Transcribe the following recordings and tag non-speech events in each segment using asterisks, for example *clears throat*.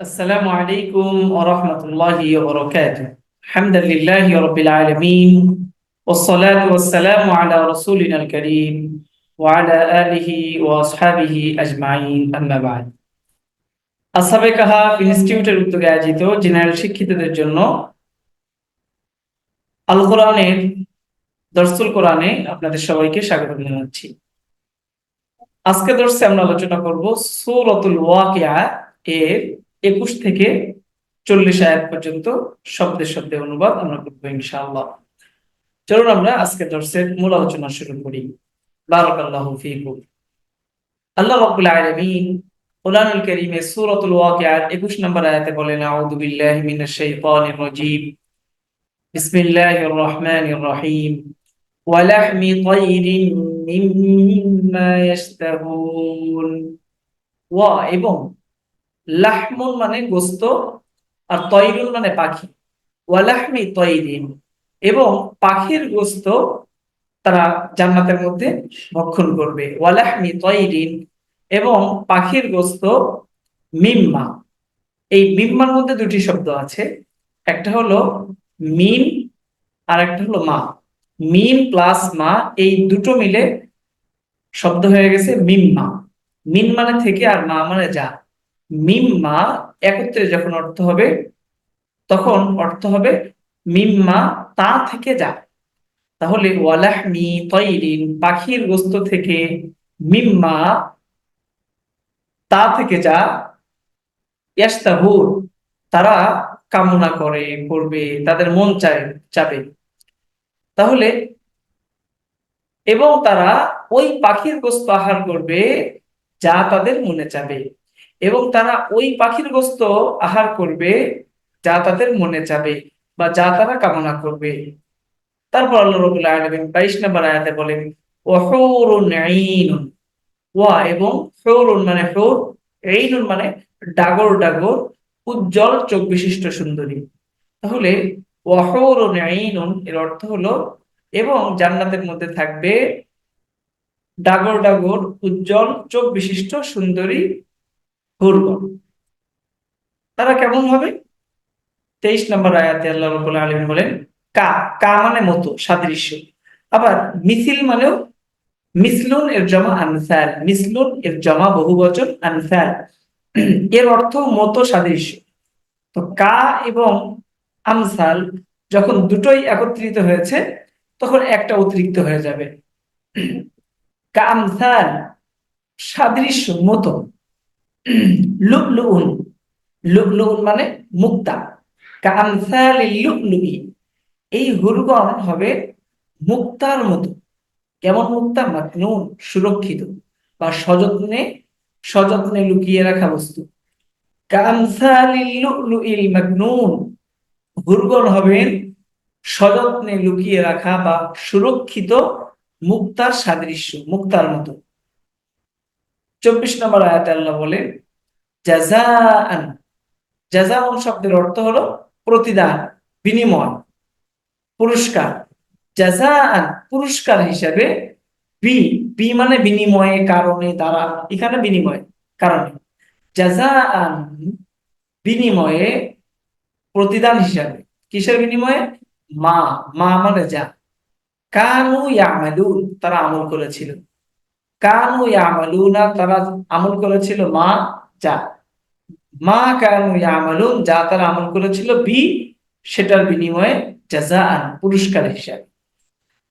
السلام عليكم ورحمة الله وبركاته الحمد لله رب العالمين والصلاة والسلام على رسولنا الكريم وعلى آله وأصحابه أجمعين أما بعد আসাবে কাহাফ ইনস্টিটিউটের উদ্যোগে আয়োজিত জেনারেল শিক্ষিতদের জন্য আল কোরআনের দর্সুল কোরআনে আপনাদের সবাইকে স্বাগত জানাচ্ছি আজকে দর্শে আমরা আলোচনা করব সূরাতুল ওয়াকিয়া এর একুশ থেকে চল্লিশ আয়াত পর্যন্ত শব্দে শব্দে অনুবাদ আমরা করবো ইনশাআল্লাহ চলুন আমরা আজকে দর্শের মূল আলোচনা শুরু করি বারাকাল্লাহু ফিকুম আল্লাহ রাব্বুল আলামিন কোরআনুল কারীমে সূরাতুল ওয়াকিয়ার 21 নম্বর আয়াতে বলেন আউযু বিল্লাহি মিনাশ শাইতানির রাজীম বিসমিল্লাহির রহমানির রহিম ولحم طير مما يشتهون ওয়া এবং লাহমুন মানে গোস্ত আর তৈরুন মানে পাখি। ওয়ালাহমি তৈরিন। এবং পাখির গোস্ত তারা জান্নাতের মধ্যে ভক্ষণ করবে। ওয়ালাহমি তৈরিন। এবং পাখির গোস্ত মিম্মা। এই মিম্মার মধ্যে দুটি শব্দ আছে। একটা হলো মিম আর একটা হলো মা। মিম প্লাস মা এই দুটো মিলে শব্দ হয়ে গেছে মিম্মা। মিন মানে থেকে আর মা মানে যা। মিম্মা একত্রে যখন অর্থ হবে, তখন অর্থ হবে মিম্মা তা থেকে যা। তাহলে ওয়ালাহমি তৈরিন, পাখির গোস্ত থেকে মিম্মা তা থেকে যা ইয়াস্তাহুর তারা কামনা করে, করবে, তাদের মন চায়, চাবে। তাহলে এবং তারা ওই পাখির গোস্ত আহার করবে যা তাদের মনে চাবে। এবং তারা ওই পাখির গোস্ত আহার করবে যা তাদের মনে যাবে বা যা তারা কামনা করবে। তারপর আল্লাহ রবুল্লাহ আলমিন বাইশ নম্বর আয়াতে বলেন, ওয়া এবং হৌরুন মানে হৌর এইনুন মানে ডাগর ডাগর, উজ্জ্বল চোখ বিশিষ্ট সুন্দরী। তাহলে ওয়াহৌরুন আইনুন এর অর্থ হলো, এবং জান্নাতের মধ্যে থাকবে ডাগর ডাগর, উজ্জ্বল চোখ বিশিষ্ট সুন্দরী হুরগণ তারা কেমন হবে? তেইশ নম্বর আয়াতে আল্লাহ রবুল্লাহ আলম বলেন, কা কা মানে মতো, সাদৃশ্য। আবার মিছিল মানেও মিসলুন এর জমা আনসার, মিসলুন এর জমা বহু বচন আনসাল এর অর্থ মতো সাদৃশ্য। তো কা এবং আমসাল যখন দুটোই একত্রিত হয়েছে, তখন একটা অতিরিক্ত হয়ে যাবে। কা আমসাল সাদৃশ্য, মতো। *clears throat* লুকলুন লুকলুন মানে মুক্তা। লুকলুই এই হুরগণ হবে মুক্তার মতো। কেমন মুক্তা? মাকনুন সুরক্ষিত। বা সযত্নে সযত্নে লুকিয়ে রাখা বস্তু। মাকনুন হুরগণ হবেন সযত্নে লুকিয়ে রাখা বা সুরক্ষিত মুক্তার সাদৃশ্য, মুক্তার মতো। চব্বিশ নম্বর আয়াতে আল্লাহ বলে জাজাআন জাজাউন শব্দের অর্থ হলো প্রতিদান, বিনিময়, পুরস্কার। জাজাআন পুরস্কার হিসাবে বি বি মানে বিনিময়ে কারণে দ্বারা, এখানে বিনিময় কারণে। জাজাআন বিনিময়ে প্রতিদান হিসাবে, কিসের বিনিময়ে? মা মা মানে যা। কানু ইয়ামালুন তারা আমল করেছিল। কানু ইয়ামালুনা তারা আমল করেছিল মা যা মা কানু ইয়ামালুন যা তারা আমল করেছিল বি সেটার বিনিময়ে জাজাআন পুরস্কার হিসাবে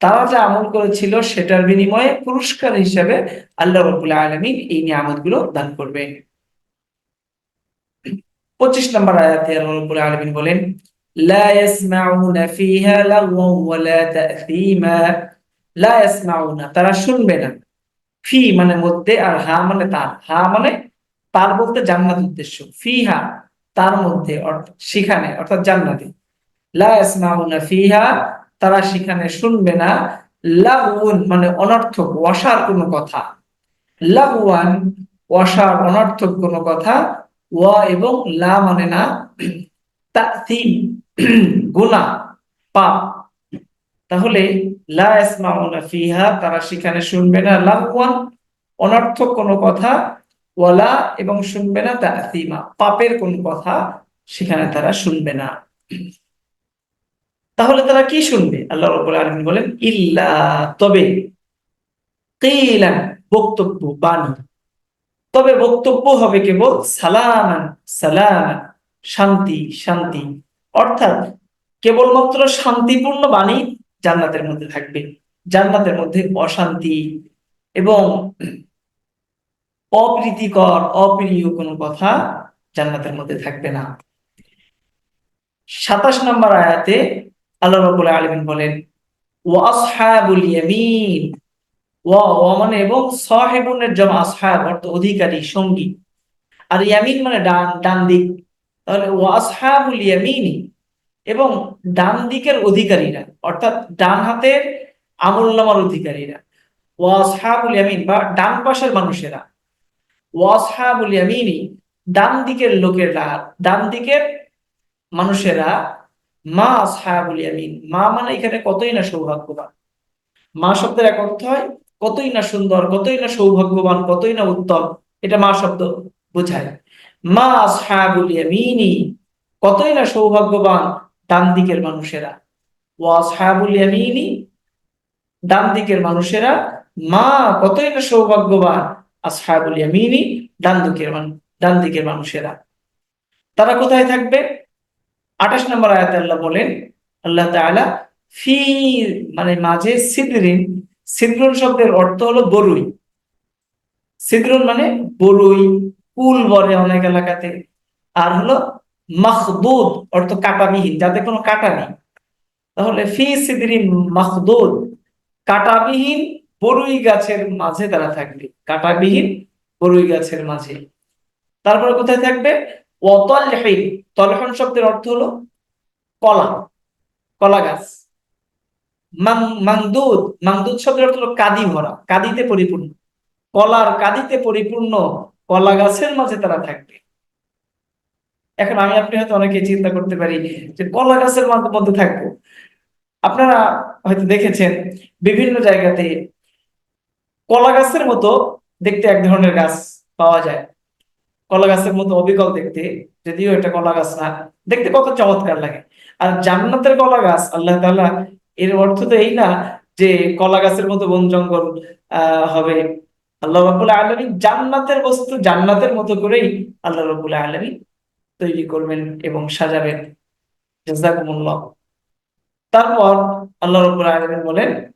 তারা যা আমল করেছিল সেটার বিনিময়ে পুরস্কার হিসাবে আল্লাহ রাব্বুল আলামিন এই নিয়ামতগুলো দান করবেন পঁচিশ নম্বর আয়াতে আল্লাহ রাব্বুল আলামিন বলেন لا يسمعون فيها لغوا ولا تأثيما لا يسمعون তারা শুনবে না ফি মানে মধ্যে আর হা মানে তার। হা মানে তার বলতে জান্নাত উদ্দেশ্য। ফি হা তার মধ্যে সেখানে, অর্থাৎ জান্নাতে। লা ইয়াসমাউনা ফিহা, তারা সেখানে শুনবে না। লাগুন মানে অনর্থক ওয়াসার কোনো কথা। লাগুয়ান ওয়াসার অনর্থক কোনো কথা। ওয়া এবং লা মানে না, তাসিম গুনা পাপ। তাহলে ফিহা, তারা সেখানে শুনবে না লাগুয়ান অনর্থক কোনো কথা, ওয়ালা, এবং শুনবে না তাসিমা। পাপের কোন কথা সেখানে তারা শুনবে না। তাহলে তারা কি শুনবে? আল্লাহ আলামিন বলেন, ইল্লা তবে বক্তব্য, বাণী। তবে বক্তব্য হবে কেবল সালামান সালামান, শান্তি শান্তি। অর্থাৎ কেবলমাত্র শান্তিপূর্ণ বাণী জান্নাতের মধ্যে থাকবে। জান্নাতের মধ্যে অশান্তি এবং অপ্রীতিকর, অপ্রিয় কোনো কথা জান্নাতের মধ্যে থাকবে না। সাতাশ নম্বর আয়াতে আল্লাহ রাব্বুল আলামিন বলেন ওয়াসহাবুল ইয়ামিন। ওয়া মানে এবং সাহেবুনের জমা আসহাব, অর্থ অধিকারী, সঙ্গী। আর ইয়ামিন মানে ডান ডান দিক। তাহলে ওয়াসহাবুল ইয়ামিনি। এবং ডান দিকের অধিকারীরা, অর্থাৎ ডান হাতের আমল নামার অধিকারীরা ওয়াসহাবুল ইয়ামিন বা ডান পাশের মানুষেরা ওয়াসহাবুল ইয়ামিনি, ডান দিকের লোকেরা, ডান দিকের মানুষেরা, মা আসহাবুল ইয়ামিন, মা মানে এখানে কতই না সৌভাগ্যবান। মা শব্দের এক অর্থ হয়, কতই না সুন্দর, কতই না সৌভাগ্যবান, কতই না উত্তম, এটা মা শব্দ বোঝায়। মা আসহাবুল ইয়ামিনি, কতই না সৌভাগ্যবান ডান দিকের মানুষেরা। ও আসহাবুল ইয়ামিনি ডান দিকের মানুষেরা। মা, কতই না সৌভাগ্যবান, আসহাবুল ইয়ামিনি ডান দিকের ডান দিকের মানুষেরা। তারা কোথায় থাকবে? আঠাশ নম্বর আয়াত আল্লাহ বলেন, আল্লাহ তাআলা ফি মানে মাঝে সিদরিন, সিদরুন শব্দের অর্থ হলো বরুই। সিদরুন মানে বরুই, কুল বলে অনেক এলাকাতে। আর হলো মাখদুদ অর্থ কাটাবিহীন যাতে কোনো কাটা নেই। তাহলে ফি সিদরিন মাখদুদ, কাটাবিহীন বরুই গাছের মাঝে তারা থাকবে। কাটাবিহীন বরুই গাছের মাঝে। তারপরে কোথায় থাকবে? ওয়াতালহিন তলহন শব্দের অর্থ হলো কলা কলা গাছ। মাংদুদ মাংদুদ শব্দের অর্থ হলো কাদি ভরা, কাদিতে পরিপূর্ণ। কলার কাদিতে পরিপূর্ণ কলা গাছের মাঝে তারা থাকবে। এখন আমি আপনি হয়তো অনেকে চিন্তা করতে পারি যে কলা গাছের মধ্যে থাকব। আপনারা হয়তো দেখেছেন বিভিন্ন জায়গাতে কলা গাছের মতো দেখতে এক ধরনের গাছ পাওয়া যায়। কলা গাছের মতো অবিকল দেখতে, যদিও এটা কলা গাছ না, দেখতে কত চমৎকার লাগে। আর জান্নাতের কলা গাছ, আল্লাহ তাআলা এর অর্থ তো এই না যে কলা গাছের মতো বন জঙ্গল হবে। আল্লাহ রাব্বুল আলামিন জান্নাতের বস্তু জান্নাতের মতো করেই আল্লাহ রাব্বুল আলামিন তৈরি করবেন এবং সাজাবেন। তারপর আল্লাহ রাব্বুল আলামিন বলেন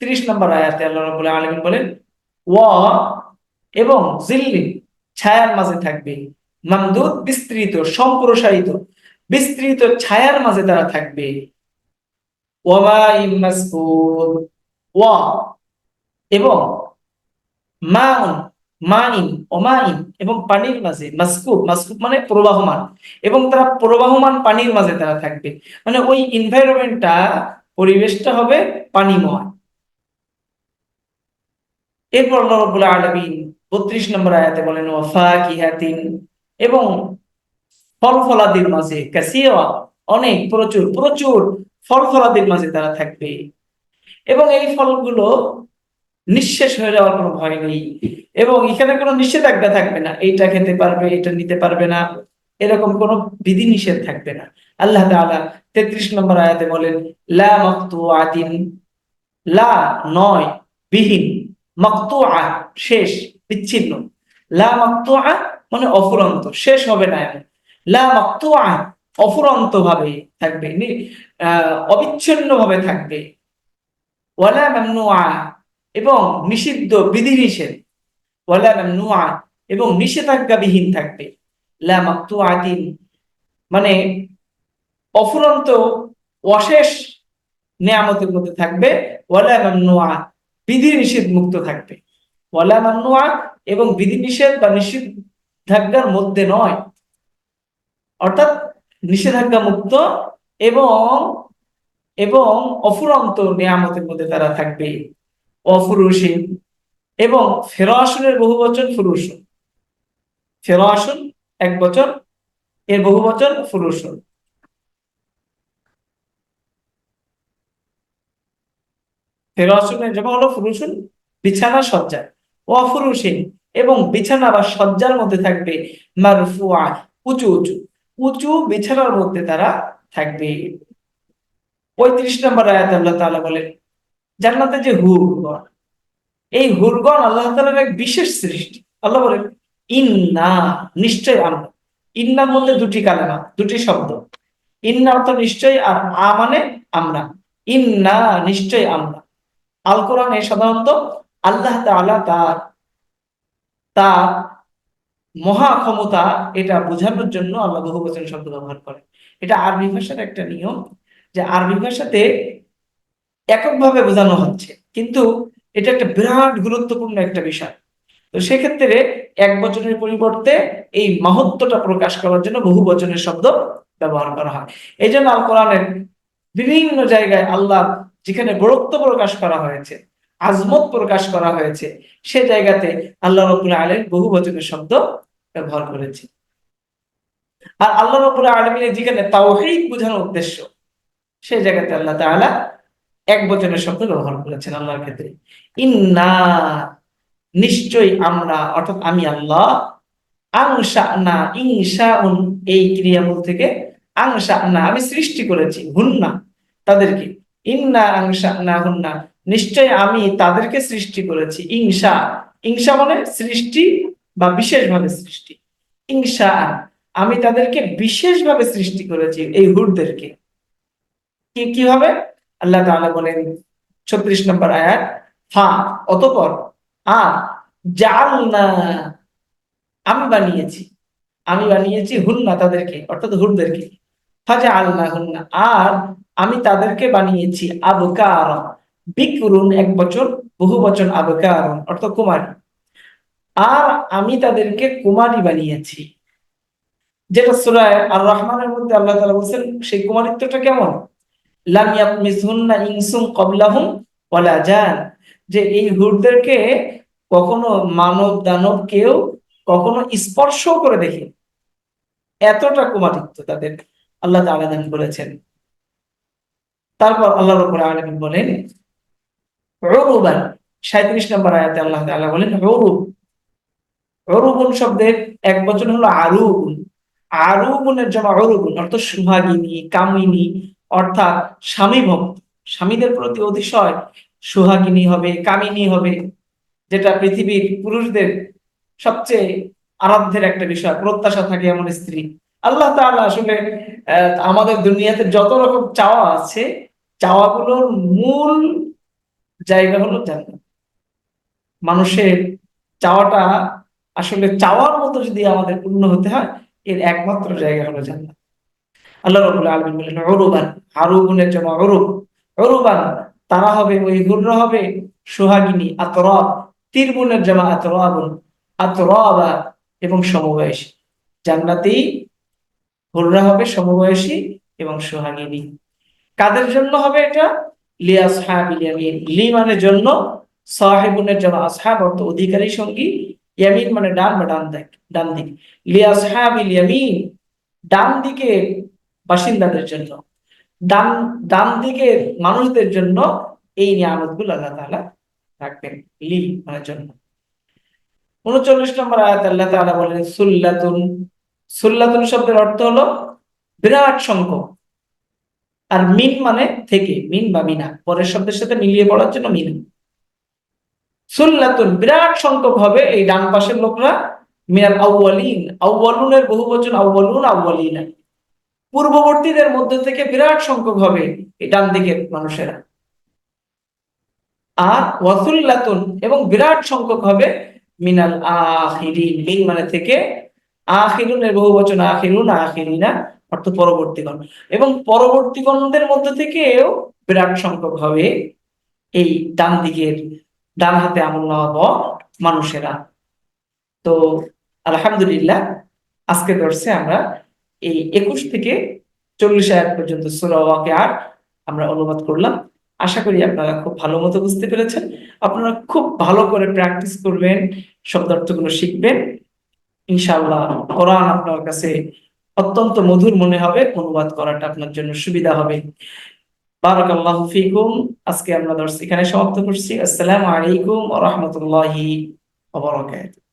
30 নম্বর আয়াতে আল্লাহ রাব্বুল আলামিন বলেন, ওয়া এবং জিল্লিন ছায়ার মাঝে থাকবে। মামদুদ বিস্তৃত, সম্প্রসারিত। বিস্তৃত ছায়ার মাঝে তারা থাকবে। এবং মাউন মাইন ওমাইন এবং পানির মাঝে, মাসকুব মাসকুব মানে প্রবাহমান এবং তারা প্রবাহমান পানির মাঝে তারা থাকবে। মানে ওই এনভায়রনমেন্টটা পরিবেশটা হবে পানিময়। এরপর রাব্বুল আলামিন 32 নম্বর আয়াতে বলেন, ওয়াফাকিহাতিন এবং ফল ফলাদির মাঝে, কাসিরা, অনেক, প্রচুর প্রচুর ফল ফলাদির মাঝে তারা থাকবে। এবং এই ফলগুলো নিঃশেষ হয়ে যাওয়ার কোনো ভয় নেই। এবং এখানে কোনো নিষেধাজ্ঞা থাকবে না। এইটা খেতে পারবে, এটা নিতে পারবে না। এরকম কোনো বিধি নিষেধ থাকবে না। আল্লাহ তাআলা 33 নম্বর আয়াতে বলেন, লা মাকতুআতিন, লা নয়, বিহীন, মাকতুআ, শেষ, বিচ্ছিন্ন। লা মাকতুআ মানে অফুরন্ত, শেষ হবে না এমন। লা মাকতুআ অফুরন্ত ভাবে থাকবে অবিচ্ছিন্ন ভাবে থাকবে। ওয়ালা মামনুআ এবং নিষিদ্ধ বিধি নিষেধ ওয়ালা মামনুআ, এবং নিষেধাজ্ঞাবিহীন থাকবে। লা মাকতুআতিন মানে অফুরন্ত অশেষ নেয়ামতের মধ্যে থাকবে। ওয়ালা মামনুআ বিধি নিষেধ মুক্ত থাকবে। ওয়ালা এবং বিধি নিষেধ বা নিষেধাজ্ঞার মধ্যে নয়। অর্থাৎ নিষেধাজ্ঞা মুক্ত এবং এবং অফুরন্ত নেয়ামতের মধ্যে তারা থাকবে। অফুরুষিন এবং ফেরাসনের বহু বচন ফুরুষন ফেরাসন এক বচন, এর বহু বচন ফুরুষন ফেরাসনের জমা হলো ফুরুষন বিছানা সজ্জায়। ওয়াফুরুশিন এবং বিছানা বা সজ্জার মধ্যে থাকবে মারফুয়া, উঁচু উঁচু। উঁচু বিছানার মধ্যে তারা থাকবে। পঁয়ত্রিশ নম্বর আয়াত আল্লাহ তাআলা বলেন জান্নাতে যে হুরগণ, এই হুরগণ আল্লাহ তাআলার এক বিশেষ সৃষ্টি। আল্লাহ বলেন, ইন্না নিশ্চয় আমরা। ইন্নার মধ্যে দুটি কালেমা, দুটি শব্দ। ইন্না অর্থ নিশ্চয় আর আ মানে আমরা। ইন্না নিশ্চয় আমরা। আল কোরআনে সাধারণত আল্লাহ তাআলা তার তার মহা ক্ষমতা এটা বোঝানোর জন্য আল্লাহ বহু বচন শব্দ ব্যবহার করে এটা আরবি ভাষার একটা নিয়ম যে আরবি ভাষাতে এককভাবে বোঝানো হচ্ছে। কিন্তু এটা একটা বিরাট গুরুত্বপূর্ণ একটা বিষয়। তো সেক্ষেত্রে এক বচনের পরিবর্তে এই মাহাত্মটা প্রকাশ করার জন্য বহু বচনের শব্দ ব্যবহার করা হয়। এই জন্য আল কোরআনের বিভিন্ন জায়গায় আল্লাহ যেখানে বরত্ব প্রকাশ করা হয়েছে, আজমত প্রকাশ করা হয়েছে, সে জায়গাতে আল্লাহ রবুল্লাহ আলম বহু বচনের শব্দ ব্যবহার করেছে। আর আল্লাহ রবুল্লাহ আলমিনের যেখানে তাওহীদ বোঝানোর উদ্দেশ্য সেই জায়গাতে আল্লাহ তাআলা এক বচনের শব্দ ব্যবহার করেছেন আল্লাহর ক্ষেত্রে। ইন্না নিশ্চয়ই আমরা, অর্থাৎ আমি আল্লাহ আংসা না ইংসা এই ক্রিয়ামূল থেকে আংসা না আমি সৃষ্টি করেছি, হুন্না তাদেরকে। ইন্না আংসা না হুন্না নিশ্চয় আমি তাদেরকে সৃষ্টি করেছি ইংসা ইংসা মানে সৃষ্টি বা বিশেষভাবে সৃষ্টি। ইংসা আমি তাদেরকে বিশেষভাবে সৃষ্টি করেছি, এই হুরদেরকে। কি, কীভাবে? আল্লাহ তাআলা বলেন, ছত্রিশ নম্বর আয়াত ফা অতপর আর জালনা আমি বানিয়েছি আমি বানিয়েছি হুন্না তাদেরকে, অর্থাৎ হুরদেরকে। ফাজা আল্লাহ হুন্না আর আমি তাদেরকে বানিয়েছি আবকার, বিকরুন এক বছর, বহু বচন আবকার অর্থাৎ কুমারী। আর আমি তাদেরকে কুমারী বানিয়েছি। যেটা সুরায় আর রহমানের মধ্যে আল্লাহ তালা বলছেন, সেই কুমারিত্বটা কেমন? লাম ইয়াতমিসহুন্না ইনসুম ক্বাবলাহুম ওয়ালা জান। যে এই হুরদেরকে কখনো মানব দানব কেউ কখনো স্পর্শ করে দেখে এতটা কুমারিত্ব তাদের আল্লাহ তারপর আল্লাহ রাব্বুল আলামিন বলেন, উরুবান 37 নম্বর আয়াতে আল্লাহ তাআলা বলেন, উরুব উরুবুন শব্দের এক বচন হলো আরুবুনের জমা উরুবুন অর্থ সুহাগিনী কামিনী অর্থাৎ স্বামী ভক্ত। স্বামীদের প্রতি অতিশয় সুহাগিনী হবে, কামিনী হবে, যেটা পৃথিবীর পুরুষদের সবচেয়ে আরাধ্যের একটা বিষয়, প্রত্যাশা থাকে এমন স্ত্রী। আল্লাহ তাআলা আসলে আমাদের দুনিয়াতে যত রকম চাওয়া আছে, চাওয়াগুলোর মূল জায়গা হলো জান্নাত। মানুষের চাওয়াটা আসলে চাওয়ার মতো যদি আমাদের পূর্ণ হতে হয়, এর একমাত্র জায়গা হলো জান্নাত। আল্লাহ রাব্বুল আলামিন বলেন, উরুবান, আরুবুনের জন্য উরুব। উরুবান, তারা হবে ওই হুররা হবে সোহাগিনী, আতরাব তীরবুনের জামা আতরাবুন, আতরাবা এবং সমবয়সী। জান্নাতি হুররা হবে সমবয়সী এবং সোহাগিনী। কাদের জন্য হবে এটা? লি মানে জন্য, সাহেবুনের জন্য আসহাব অর্থ অধিকারী সঙ্গী। ইয়ামিন মানে ডান বা ডান দিক ডান দিক। লিয়াসহাবিল ইয়ামিন, ডান দিকে বাসিন্দাদের জন্য। ডান ডান দিকের মানুষদের জন্য এই নিয়ামতগুলো আল্লাহ তাআলা রাখবেন লি মানে জন্য। উনচল্লিশ নম্বর আয়াত আল্লাহ তাআলা বলেন, সুল্লাতুন সুল্লাতুন শব্দের অর্থ হলো বিরাট সংখ্যক। আর মিন মানে থেকে, মিন বা মিনা। পরের শব্দের সাথে মিলিয়ে পড়ার জন্য মিন। সুল্লাতুন, বিরাট সংখ্যক হবে এই ডান পাশের লোকরা, মিনাল আউয়ালিন। আউয়ালুনের বহু বচন আউয়ালুন আউয়ালিনা। পূর্ববর্তীদের মধ্যে থেকে বিরাট সংখ্যক হবে এই ডান দিকের মানুষেরা। আর ওয়াসুল্লাতুন এবং বিরাট সংখ্যক হবে মিনাল আখিরিন। মিন থেকে আখিরুনের বহু বচন আখিরুন, আখিরিনা অর্থ পরবর্তীগণ। এবং পরবর্তীগণদের মধ্যে থেকেও বিরাট সংখ্যক হবে এই ডান দিকের, ডান হাতে আমল নেওয়া মানুষেরা। তো আলহামদুলিল্লাহ আজকে দর্শে আমরা এই একুশ থেকে চল্লিশ আয়াত পর্যন্ত সুরা আর আমরা অনুবাদ করলাম। আশা করি আপনারা খুব ভালো মতো বুঝতে পেরেছেন। আপনারা খুব ভালো করে প্র্যাকটিস করবেন, শব্দার্থগুলো শিখবেন। ইনশাআল্লাহ কোরআন আপনার কাছে অত্যন্ত মধুর মনে হবে, অনুবাদ করাটা আপনার জন্য সুবিধা হবে। বারাকাল্লাহু ফিকুম। আজকে আমরা দর্শ এখানে সমাপ্ত করছি। আসসালামু আলাইকুম ওয়া রাহমাতুল্লাহি ওয়া বারাকাতুহু।